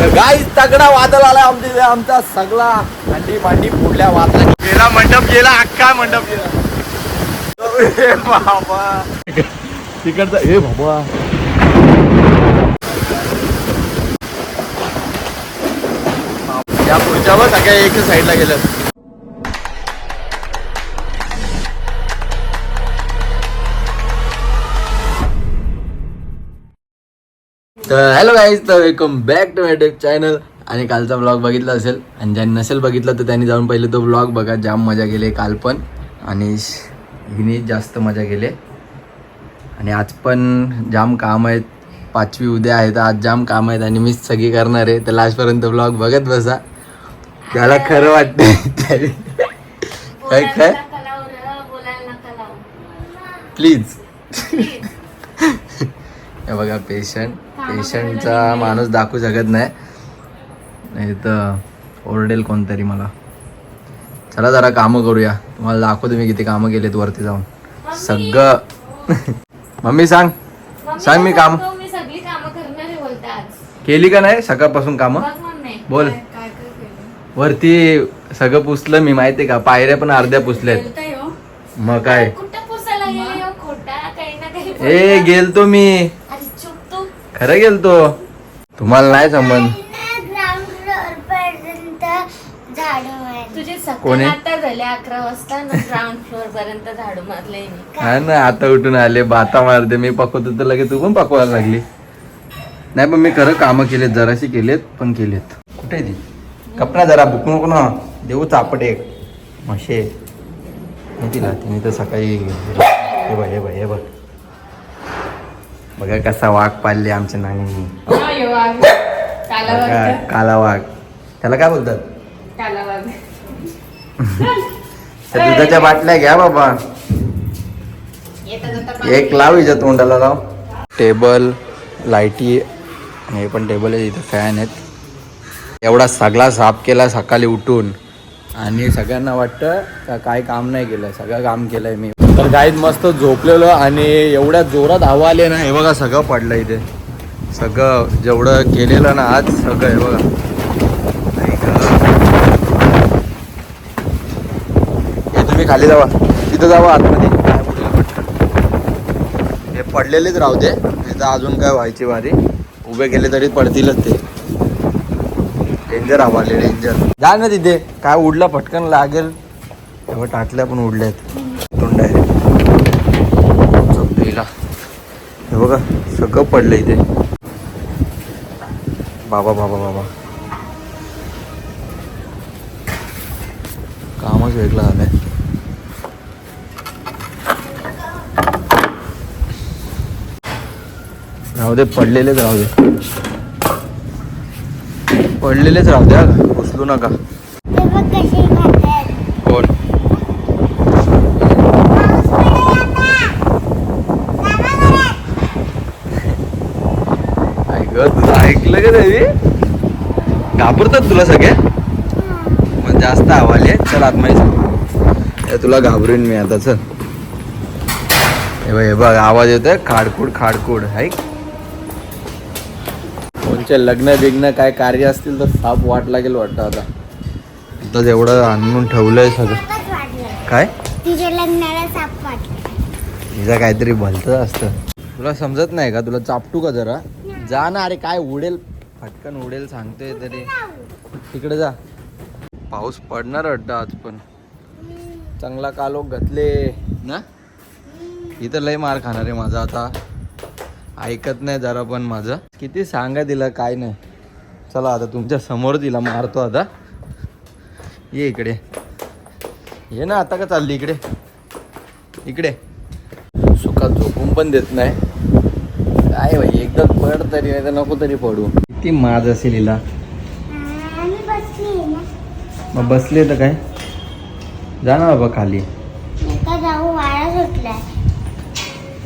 गाई तगडा वादळ आला आमच्या. आमचा सगळा हंडी मांडी फुडल्या वादळा गेला मंडप गेला अख्खा मंडप गेला. बाबा. तिकडचा ए बाबा. या पुढच्या सगळ्या एक साईडला गेलं तर हॅलो गाईज तर welcome back to my tech channel आणि कालचा ब्लॉग बघितला असेल आणि ज्यांनी नसेल बघितला तर त्यांनी जाऊन पहिले तो ब्लॉग बघा जाम मजा गेले काल पण. आणि हिने जास्त मजा गेले आणि आज पण जाम काम आहेत. पाचवी उद्या आहे तर आज जाम काम आहेत. आणि मीच सगळी करणार आहे. तर लास्टपर्यंत ब्लॉग बघत बसा. त्याला खरं वाटतंय त्याने- काय काय? प्लीज हे बघा पेशंट पेशंटचा माणूस दाखवू शकत नाही. नाही तर ओरडेल कोणतरी मला. चला जरा कामं करूया. तुम्हाला दाखवतो मी किती कामं केलेत वरती जाऊन. सगळं. मम्मी सांग. सांग मी काम. मी सगळी कामं करणार आहे बोलते आज केली का नाही सकाळपासून कामं? बोल. काय काय केलं? वरती सगळं पुसलं मी माहितीये का? पायऱ्या पण अर्ध्या पुसल्यात. हो मग काय? कुठं पुसायला गेली हो खोटा? काही ना काही ए. गेलतो मी. खरं गेलतो. तुम्हाला नाही संबंध कोणी? आता झाले अकरा वाजता ना ग्राउंड फ्लोअर पर्यंत झाडू मारलंय मी. हा ना आता उठून आले बाता मारते मी पकवतो तर लगेच तू पण पकवायला लागली. नाही पण मी खरं कामं केलेत जराशी केलेत पण केलेत. कुठे ती? कपडा जरा बुक नको ना. देऊ चापट एक. म्हशे. नाही तिला तिने तर सकाळी हे बघ हे बघ हे बघ. बघा कसा वाघ पाळले आमच्या नानी काला वाघ. त्याला काय बोलतात? दुधाच्या बाटल्या घ्या बाबा. एक लाव हिच्या तोंडाला लाव. टेबल लाईटी हे पण टेबल आहे इथं फॅन आहेत. एवढा सगळा साफ केला सकाळी उठून. आणि सगळ्यांना वाटतं का काय काम नाही केलं सगळं काम केलंय मी. तर गाईत मस्त झोपलेलो आणि एवढ्या जोरात हवा आली ना हे बघा सगळं पडलं इथे. सगळं जेवढं केलेलं ना आज सगळं हे बघा. हे तुम्ही खाली जावा. तिथं जावा आतमध्ये. काय हे पडलेलेच राहू दे. अजून काय व्हायची वारी. उभे केले तरी पडतीलच ते. डेंजर आवाले डेंजर जा ना तिथे. काय उडला पटकन लागेल. तेव्हा टाटल्या पण उडल्यात. तोंड आहे हे बघा सगळं पडलं इथे. बाबा बाबा बाबा. कामच वेगळं झालंय राहू दे पडलेलेच राहू दे. पडलेलेच राहू द्या उचलू नका ते बघ कसे खातात. कोण ऐक तुझं ऐकलं का देवी? घाबरतात तुला सगळे? मग जास्त आवाले चल आतमध्ये तुला घाबरेन मी आता चल. हे बघ हे बघ आवाज येतोय खाडखूड खाडखूड ऐक कोणचे लग्न बिग्न काय कार्य असतील तर साप वाट लागेल वाटतं आता. आता एवढं आणून ठेवलंय सगळं. काय? तिच्या लग्नाला साप वाटलं. हिचं काहीतरी भलतंच असतं. तुला समजत नाही का? तुला चापटू का जरा? जा ना अरे काय उडेल? फटकन उडेल सांगतोय तरी. तिकडे जा. पाऊस पडणार वाटतं आज पण. चांगला कालो घातले ना? इथं लय मार खाणार आहे माझा आता. ऐकत नाही जरा पण माझं. किती सांगा दिला काय नाही. चला आता तुमच्यासमोर तिला मारतो आता. ये इकडे. ये ना आता का चालली इकडे? इकडे. सुखात झोपून पण देत नाही. काय भाई? एकदा पड तरी नाही तर नको तरी पडू. किती माज असेल हिला? आणि बसली ना. मग बसले तर काय? जा ना बाबा खाली. जाऊ सुटलाय.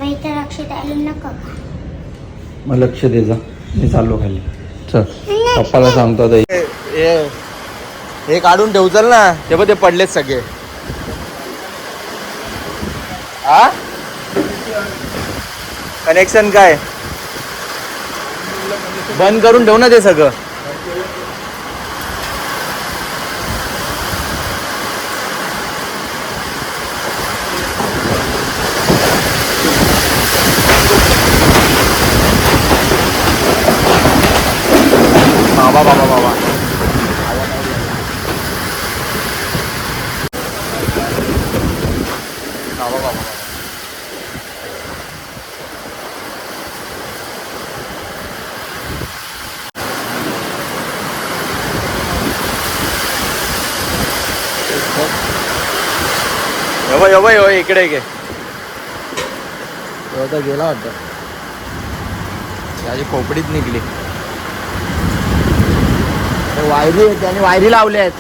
मग इथं लक्ष द्यायला नको का? मग लक्ष दे जा. मी चाललो खाली. चल. पप्पाला सांगतो आता. हे- हे काढून ठेव चल ना. ते बघ ते पडलेत सगळे. आ? कनेक्शन काय? बंद करून ठेवू ना ते सगळं. बाबा बाबा यव यव यव इकडे घे. तो आता गेला वाटतं. त्याची खोपडीत निघली. ते वायरी आहे त्याने वायरी लावल्या आहेत.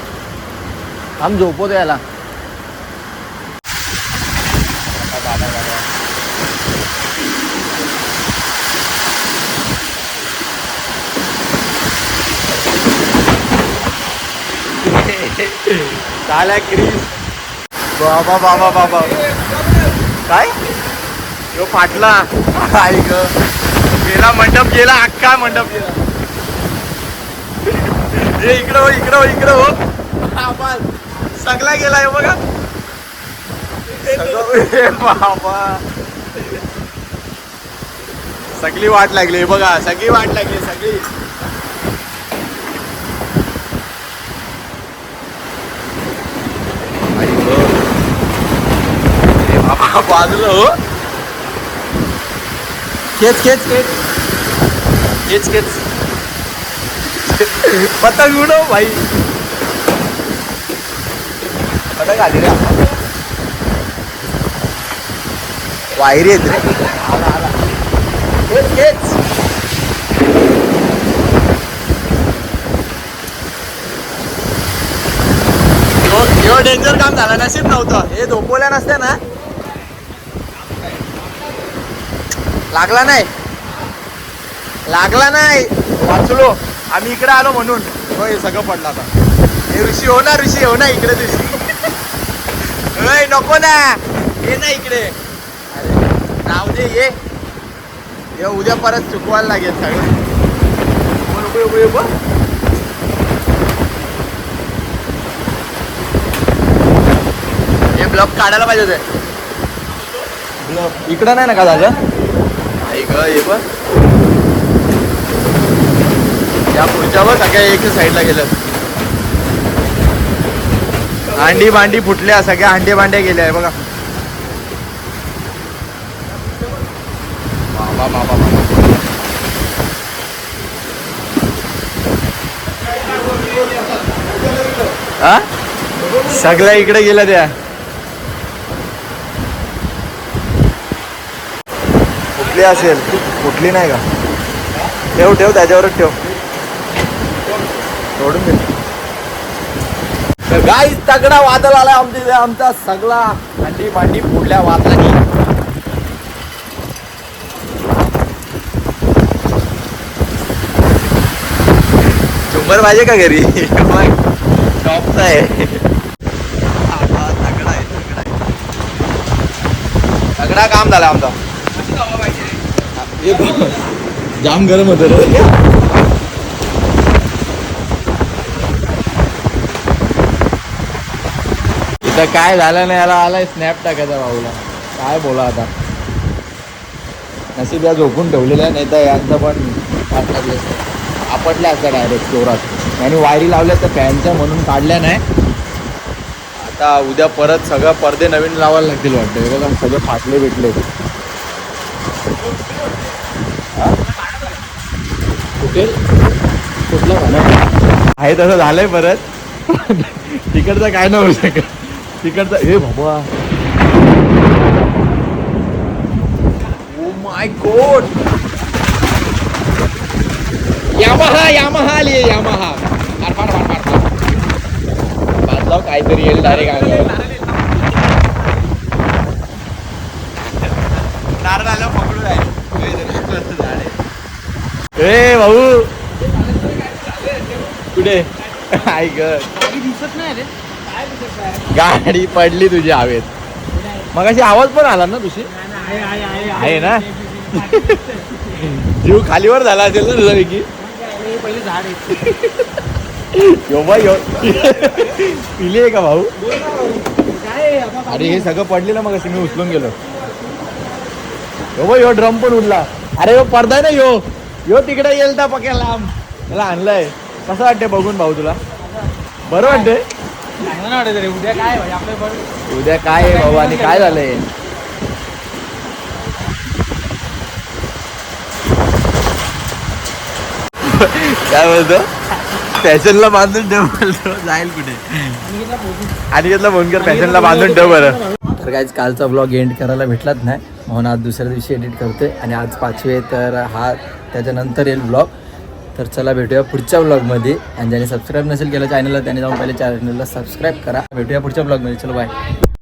आम झोपवतो याला. चाल्या क्रीस. बाबा बाबा बाबा काय? यो फाटला. आई ग. गेला मंडप गेला अख्खा मंडप. गेला ए इकडं हो इकडं हो इकडं हो. हा. सगळा गेलाय बघा. बाबा. सगळी वाट लागली हे बघा सगळी वाट लागली सगळी आई ग. ए बाबा बाजूला हो. खेच खेच खेच. खेच खेच. पतंग उडव भाई. पतंग आली रे. वायरी आहेत रे. खेच डेंजर काम झालं नशीब नव्हतं. हे झोपवल्या नसत्या ना. लागला नाही. लागला नाही. वाचलो. आम्ही इकडे आलो म्हणून. हो हे सगळं पडलं आता. हे ऋषी हो ना ऋषी हो ना इकडे ऋषी. होय नको ना. ये ना इकडे. अरे नाव दे ये. ये उद्या परत चुकवायला लागेल सगळं. उभं, उभं, उभं, उभं. हे ब्लॉक काढायला पाहिजे होते. ब्लॉक. इकडं नाही ना का झालं हे पण. या पुढच्यावर सगळ्या एक साईडला गेलं अंडी भांडी फुटल्या सगळ्या अंडे भांड्या गेल्या आहे बघा. बाबा बाबा बाबा हा? सगळ्या इकडे गेल्या त्या. कुठली असेल? कुठली नाही का? ठेव ठेव त्याच्यावरच ठेव. सोडून दे. गाय तगडा वादळ आला आमच्या आमचा सगळा. अंडी मांडी फुडल्या वादळानी झुंबर पाहिजे का घरी? टॉपचा आहे. तगडा आहे तगडा आहे. तगडा काम झाला आमचा. जाम गरम होत रे. इथं काय झालं नाही याला आलाय स्नॅप टाकायचा भाऊला. काय बोला आता. नसीब या झोपून ठेवलेल्या नाही तर यांचं पण वाट असतं. आपटल्या असत्या डायरेक्ट जोरात. यांनी वायरी लावल्या तर फॅनच्या म्हणून काढल्या नाही. आता उद्या परत सगळं पडदे नवीन लावायला लागतील वाटतं. सगळे फाटले भेटले कुठे कुठला झाला आहे? तसं झालंय परत. तिकडचं काय नाही होऊ शकत. तिकडचं हे बाबा. Oh my god Yamaha Yamaha आली यामाहा. फार फार फार फार फार. काहीतरी येईल डायरेक्ट अंगावर नारळ आलं पकडून आहे ए भाऊ. कुठे? ऐक दिसत नाही रे. गाडी पडली तुझी हवेत. मग अशी आवाज पण आला ना तुझी? आहे ना? जीव खालीवर झाला असेल ना तुझा विकी हे पहिले झाड पिली का भाऊ? अरे हे सगळं पडले ना मग अशी मी उचलून गेलो. यो ड्रम पण उडला. अरे यो पडदा ना यो. यो तिकडे येईल तर पक्या लांब. त्याला आणलाय. कसं वाटतंय बघून भाऊ तुला? बरं वाटतंय? वाटत उद्या काय उद्या आहे भाऊ? आणि काय झालंय? काय बोलतो? फॅशनला बांधून ठेव बोलतो जाईल कुठे? आणि घेतला फोन कर. फॅशनला बांधून ठेव बरं. तर काय कालचा ब्लॉग एंड करायला भेटलाच नाही. म्हणून आज दुसऱ्या दिवशी एडिट करतोय. आणि आज पाचवे तर हा त्याच्यानंतर येईल ब्लॉग. तर चला भेटूया पुढच्या ब्लॉगमध्ये. आणि ज्याने सबस्क्राईब नसेल केलं चॅनलला त्याने जाऊन पहिले चॅनलला सबस्क्राईब करा. भेटूया पुढच्या ब्लॉगमध्ये. चलो बाय